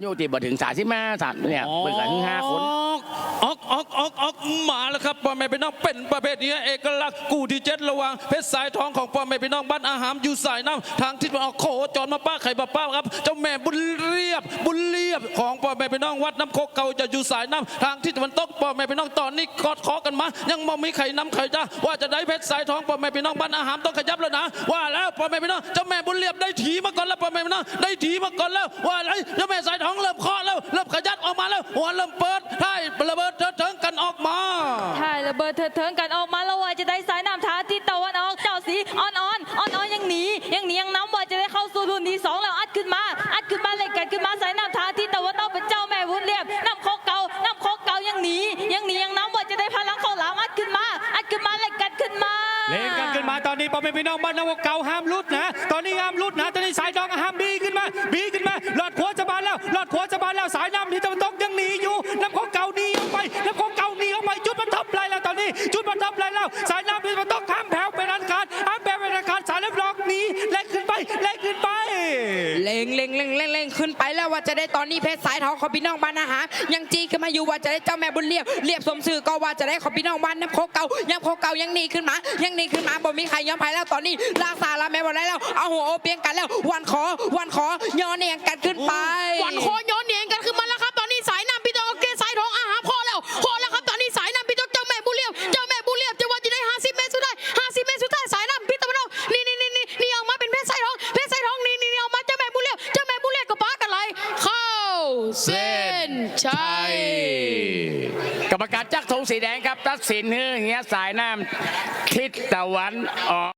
อยู่ที่บ่ถึงสามสิบห้าสามเนี่ยเปิดกันถึงห้าคนออก ออกออกออกมาแล้วครับพ่อแม่พี่น้องเป็นประเภทนี้เอกลักษณ์กูที่เจ็ดระวังเพชรสายทองของพ่อแม่พี่น้องบ้านอาหารอยู่สายน้ำทางทิศตะวันออกโคจรมาป้าไข่ป้าป้าครับเจ้าแม่บุญเรียบบุญเรียบของพ่อแม่พี่น้องวัดน้ำโคกเก่าจะอยู่สายน้ำทางทิศตะวันตกพ่อแม่พี่น้องตอนนี้กอดคอกันมา ยังมองมีไข่น้ำไข่จ้าว่าจะได้เพชรสายทองพ่อแม่พี่น้องบ้านอาหารต้องขยับแล้วนะ ว่าแล้วพ่อแม่พี่น้องเจ้าแม่บุญเรียบได้ถีมาก่อนแล้วพ่อแม่พี่น้องได้ถีมาก่อนแล้วว่าอะไรเจ้าแม่สายทองเริ่มคาะแล้วเริ่ม ยับออกมาแล้วหัวเริ่มเปิดท้ายระเบิดเถิดเถิงกันออกมาถ่ายระเบิดเถิดเทิงกันออกมาแล้วว่าจะได้สายน้ำทางทิศตะวันออกเจ้าสีอ่อนอ่อนอ่อนอ่อนยังหนียังหนียังน้ำว่าจะได้เข้าสู่รุ่นที่สองแล้วอัดขึ้นมา อัดขึ้นมาเลยกันขึ้นมาสายน้ำทางทิศตะวันออกเป็นเจ้าแม่วุ้นเรียบน้ำโคกเก่าน้ำโคกเก่ายังหนียังหนียังน้ำว่าจะได้พลังเข้าหลามอัดขึ้นมา อัดขึ้นมาเลยกันขึ้นมาเล่นกันขึ้นมาตอนนี้พ่อแม่พี่น้องบ้านนวเก่าห้ามลุดนะ ตอนนี้ห้ามลุดนะตอนนี้สายทองห้าม แล้วสายน้ำที่ตะวันตกยังหนีอยู่น้ำของเก่าหนีออกไปน้ำของเก่าหนีออกไปจุดบรรทับไรแล้วตอนนี้ จุดบรรทับไรแล้วสายน้ำที่ตะวันตกห้ามแผ่วเป็นอันขาดห้ามแผ่วเป็นอันขาดสายเล็บหลอกหนีเล่นขึ้นไปเล่นขึ้นไปเล็งเล็งเล็งเล็งเล็งขึ้นไปแล้วว่าจะได้ตอนนี้เพชรสายทองของพี่น้องบ้านอาหารยังจีขึ้นมาอยู่ว่าจะได้เจ้าแม่บุญเรียบเรียบสมสื่อก็ว่าจะได้ของพี่น้องบ้านน้ำโคกเก่ายังโคกเก่ายังหนีขึ้นมา ยังหนีขึ้นมาบ่มีใครยอมแพ้แล้วตอนนี้ลาซาลาแม่บ่ได้แล้วเอาหัวโอเปียงกันแล้ววันขอวันขอยอเนียงกันขึ้นไปวัน เส้นชัยกรรมการจักรธงสีแดงครับ ตัดสินเฮือเงี้ยสายน้ำทิศตะวันออก